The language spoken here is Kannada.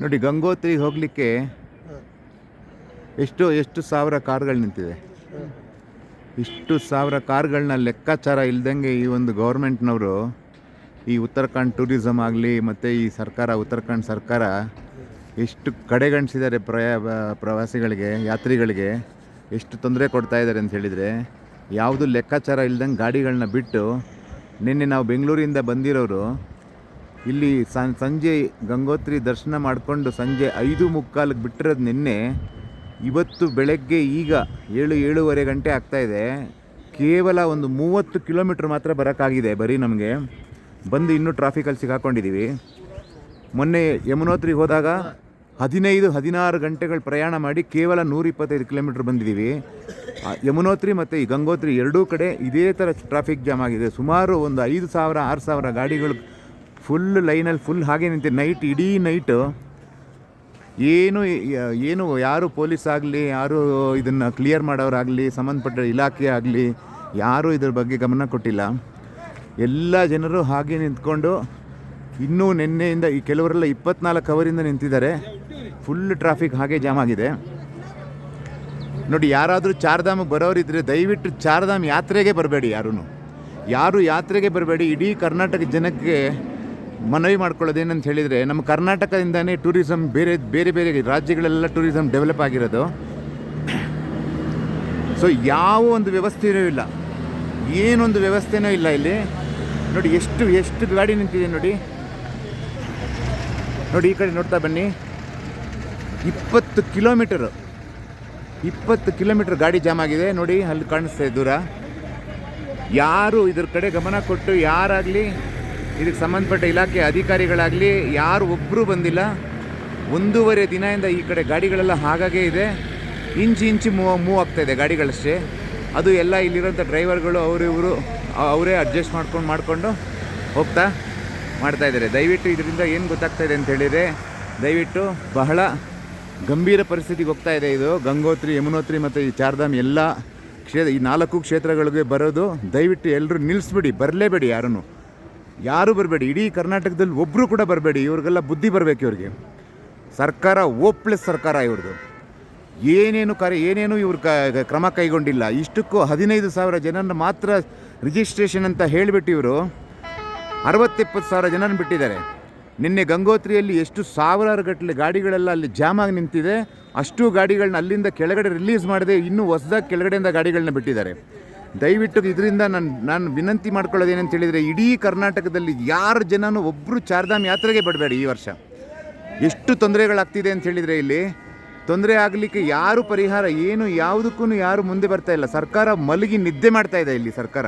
ನೋಡಿ ಗಂಗೋತ್ರಿಗೆ ಹೋಗಲಿಕ್ಕೆ ಎಷ್ಟು ಎಷ್ಟು ಸಾವಿರ ಕಾರ್ಗಳು ನಿಂತಿದೆ. ಇಷ್ಟು ಸಾವಿರ ಕಾರ್ಗಳನ್ನ ಲೆಕ್ಕಾಚಾರ ಇಲ್ದಂಗೆ ಈ ಒಂದು ಗೌರ್ಮೆಂಟ್ನವರು, ಈ ಉತ್ತರಾಖಂಡ್ ಟೂರಿಸಮ್ ಆಗಲಿ, ಮತ್ತು ಈ ಸರ್ಕಾರ, ಉತ್ತರಾಖಂಡ್ ಸರ್ಕಾರ ಎಷ್ಟು ಕಡೆಗಣಿಸಿದ್ದಾರೆ ಪ್ರಯಾ, ಪ್ರವಾಸಿಗಳಿಗೆ, ಯಾತ್ರಿಗಳಿಗೆ, ಎಷ್ಟು ತೊಂದರೆ ಕೊಡ್ತಾ ಇದ್ದಾರೆ ಅಂತ ಹೇಳಿದರೆ, ಯಾವುದು ಲೆಕ್ಕಾಚಾರ ಇಲ್ದಂಗೆ ಗಾಡಿಗಳನ್ನ ಬಿಟ್ಟು ನಿನ್ನೆ ನಾವು ಬೆಂಗಳೂರಿಂದ ಬಂದಿರೋರು ಇಲ್ಲಿ ಸಂಜೆ ಗಂಗೋತ್ರಿ ದರ್ಶನ ಮಾಡಿಕೊಂಡು ಸಂಜೆ ಐದು ಮುಕ್ಕಾಲಿಗೆ ಬಿಟ್ಟಿರೋದು ನಿನ್ನೆ. ಇವತ್ತು ಬೆಳಗ್ಗೆ ಈಗ ಏಳು, ಏಳೂವರೆ ಗಂಟೆ ಆಗ್ತಾಯಿದೆ ಕೇವಲ ಒಂದು ಮೂವತ್ತು ಕಿಲೋಮೀಟ್ರ್ ಮಾತ್ರ ಬರೋಕ್ಕಾಗಿದೆ ಬರೀ ನಮಗೆ. ಬಂದು ಇನ್ನೂ ಟ್ರಾಫಿಕಲ್ಲಿ ಸಿಗಾಕೊಂಡಿದ್ದೀವಿ ಮೊನ್ನೆ ಯಮುನೋತ್ರಿ ಹೋದಾಗ ಹದಿನೈದು, ಹದಿನಾರು ಗಂಟೆಗಳು ಪ್ರಯಾಣ ಮಾಡಿ ಕೇವಲ ನೂರಿಪ್ಪತ್ತೈದು ಕಿಲೋಮೀಟ್ರ್ ಬಂದಿದ್ದೀವಿ ಯಮುನೋತ್ರಿ ಮತ್ತು ಈ ಗಂಗೋತ್ರಿ ಎರಡೂ ಕಡೆ ಇದೇ ಥರ ಟ್ರಾಫಿಕ್ ಜಾಮ್ ಆಗಿದೆ. ಸುಮಾರು ಒಂದು ಐದು ಸಾವಿರ, ಆರು ಸಾವಿರ ಗಾಡಿಗಳು ಫುಲ್ ಲೈನಲ್ಲಿ ಫುಲ್ ಹಾಗೆ ನಿಂತಿದೆ. ನೈಟ್ ಇಡೀ ನೈಟು ಏನು ಏನು, ಯಾರು ಪೊಲೀಸ್ ಆಗಲಿ, ಯಾರು ಇದನ್ನು ಕ್ಲಿಯರ್ ಮಾಡೋರಾಗಲಿ ಸಂಬಂಧಪಟ್ಟ ಇಲಾಖೆ ಆಗಲಿ, ಯಾರೂ ಇದ್ರ ಬಗ್ಗೆ ಗಮನ ಕೊಟ್ಟಿಲ್ಲ. ಎಲ್ಲ ಜನರು ಹಾಗೆ ನಿಂತ್ಕೊಂಡು ಇನ್ನೂ ನಿನ್ನೆಯಿಂದ ಈ ಕೆಲವರೆಲ್ಲ ಇಪ್ಪತ್ನಾಲ್ಕು ಅವರಿಂದ ನಿಂತಿದ್ದಾರೆ. ಫುಲ್ ಟ್ರಾಫಿಕ್ ಹಾಗೆ ಜಾಮ್ ಆಗಿದೆ. ನೋಡಿ, ಯಾರಾದರೂ ಚಾರ್ಧಾಮಿಗೆ ಬರೋರಿದ್ದರೆ ದಯವಿಟ್ಟು ಚಾರ್ಧಾಮ್ ಯಾತ್ರೆಗೆ ಬರಬೇಡಿ ಯಾರೂ ಯಾರು ಯಾತ್ರೆಗೆ ಬರಬೇಡಿ, ಇಡೀ ಕರ್ನಾಟಕ ಜನಕ್ಕೆ ಮನವಿ ಮಾಡ್ಕೊಳ್ಳೋದು ಏನಂತ ಹೇಳಿದರೆ, ನಮ್ಮ ಕರ್ನಾಟಕದಿಂದನೇ ಟೂರಿಸಮ್ ಬೇರೆ ಬೇರೆ ಬೇರೆ ರಾಜ್ಯಗಳೆಲ್ಲ ಟೂರಿಸಮ್ ಡೆವಲಪ್ ಆಗಿರೋದು. ಸೊ ಯಾವ ಒಂದು ವ್ಯವಸ್ಥೆಯೂ ಇಲ್ಲ. ಏನೊಂದು ವ್ಯವಸ್ಥೆನೂ ಇಲ್ಲ ಇಲ್ಲಿ. ನೋಡಿ, ಎಷ್ಟು ಎಷ್ಟು ಗಾಡಿ ನಿಂತಿದೆ ನೋಡಿ. ನೋಡಿ, ಈ ಕಡೆ ನೋಡ್ತಾ ಬನ್ನಿ. ಇಪ್ಪತ್ತು ಕಿಲೋಮೀಟರು, ಇಪ್ಪತ್ತು ಕಿಲೋಮೀಟರ್ ಗಾಡಿ ಜಾಮ್ ಆಗಿದೆ. ನೋಡಿ, ಅಲ್ಲಿ ಕಾಣಿಸ್ತಾ ದೂರ. ಯಾರು ಇದ್ರ ಕಡೆ ಗಮನ ಕೊಟ್ಟು ಯಾರಾಗಲಿ ಇದಕ್ಕೆ ಸಂಬಂಧಪಟ್ಟ ಇಲಾಖೆ ಅಧಿಕಾರಿಗಳಾಗಲಿ ಯಾರು ಒಬ್ಬರು ಬಂದಿಲ್ಲ. ಒಂದೂವರೆ ದಿನದಿಂದ ಈ ಕಡೆ ಗಾಡಿಗಳೆಲ್ಲ ಹಾಗಾಗೇ ಇದೆ. ಇಂಚು ಇಂಚು ಮೂವ್ ಮೂವ್ ಆಗ್ತಾ ಇದೆ ಗಾಡಿಗಳಷ್ಟೇ. ಅದು ಎಲ್ಲ ಇಲ್ಲಿರೋಂಥ ಡ್ರೈವರ್ಗಳು ಅವರು ಇವರು, ಅವರೇ ಅಡ್ಜಸ್ಟ್ ಮಾಡ್ಕೊಂಡು, ಮಾಡಿಕೊಂಡು ಹೋಗ್ತಾ ಮಾಡ್ತಾ ಇದ್ದಾರೆ. ದಯವಿಟ್ಟು ಇದರಿಂದ ಏನು ಗೊತ್ತಾಗ್ತಾ ಇದೆ ಅಂತ ಹೇಳಿದರೆ, ದಯವಿಟ್ಟು ಬಹಳ ಗಂಭೀರ ಪರಿಸ್ಥಿತಿಗೆ ಹೋಗ್ತಾ ಇದೆ ಇದು. ಗಂಗೋತ್ರಿ, ಯಮುನೋತ್ರಿ ಮತ್ತು ಈ ಚಾರ್ಧಾಮ್ ಎಲ್ಲ ಕ್ಷೇತ್ರ, ಈ ನಾಲ್ಕು ಕ್ಷೇತ್ರಗಳಿಗೆ ಬರೋದು ದಯವಿಟ್ಟು ಎಲ್ಲರೂ ನಿಲ್ಲಿಸ್ಬಿಡಿ ಬರಲೇಬೇಡಿ ಯಾರೂ ಯಾರೂ ಬರಬೇಡಿ. ಇಡೀ ಕರ್ನಾಟಕದಲ್ಲಿ ಒಬ್ಬರು ಕೂಡ ಬರಬೇಡಿ. ಇವ್ರಿಗೆಲ್ಲ ಬುದ್ಧಿ ಬರಬೇಕು ಇವ್ರಿಗೆ. ಸರ್ಕಾರ ಓಪ್ಲೆಸ್ ಸರ್ಕಾರ ಇವ್ರದ್ದು. ಏನೇನು ಕಾರ್ಯ, ಏನೇನು ಇವರು ಕ ಕ್ರಮ ಕೈಗೊಂಡಿಲ್ಲ. ಇಷ್ಟಕ್ಕೂ ಹದಿನೈದು ಸಾವಿರ ಜನನ ಮಾತ್ರ ರಿಜಿಸ್ಟ್ರೇಷನ್ ಅಂತ ಹೇಳಿಬಿಟ್ಟು ಇವರು ಅರವತ್ತಿಪ್ಪತ್ತು ಸಾವಿರ ಜನನ ಬಿಟ್ಟಿದ್ದಾರೆ. ನಿನ್ನೆ ಗಂಗೋತ್ರಿಯಲ್ಲಿ ಎಷ್ಟು ಸಾವಿರಾರು ಗಟ್ಟಲೆ ಗಾಡಿಗಳೆಲ್ಲ ಅಲ್ಲಿ ಜಾಮಾಗಿ ನಿಂತಿದೆ. ಅಷ್ಟು ಗಾಡಿಗಳನ್ನ ಅಲ್ಲಿಂದ ಕೆಳಗಡೆ ರಿಲೀಸ್ ಮಾಡದೆ ಇನ್ನೂ ಹೊಸದಾಗಿ ಕೆಳಗಡೆಯಿಂದ ಗಾಡಿಗಳನ್ನ ಬಿಟ್ಟಿದ್ದಾರೆ. ದಯವಿಟ್ಟು ಇದರಿಂದ ನಾನು ನಾನು ವಿನಂತಿ ಮಾಡ್ಕೊಳ್ಳೋದು ಏನಂತ ಹೇಳಿದರೆ, ಇಡೀ ಕರ್ನಾಟಕದಲ್ಲಿ ಯಾರು ಜನನೂ ಒಬ್ಬರು ಚಾರ್ಧಾಮ್ ಯಾತ್ರೆಗೆ ಬಿಡಬೇಡಿ ಈ ವರ್ಷ. ಎಷ್ಟು ತೊಂದರೆಗಳಾಗ್ತಿದೆ ಅಂತ ಹೇಳಿದರೆ ಇಲ್ಲಿ, ತೊಂದರೆ ಆಗಲಿಕ್ಕೆ ಯಾರು ಪರಿಹಾರ, ಏನು ಯಾವುದಕ್ಕೂ ಯಾರು ಮುಂದೆ ಬರ್ತಾ ಇಲ್ಲ. ಸರ್ಕಾರ ಮಲಗಿ ನಿದ್ದೆ ಮಾಡ್ತಾ ಇದೆ ಇಲ್ಲಿ ಸರ್ಕಾರ.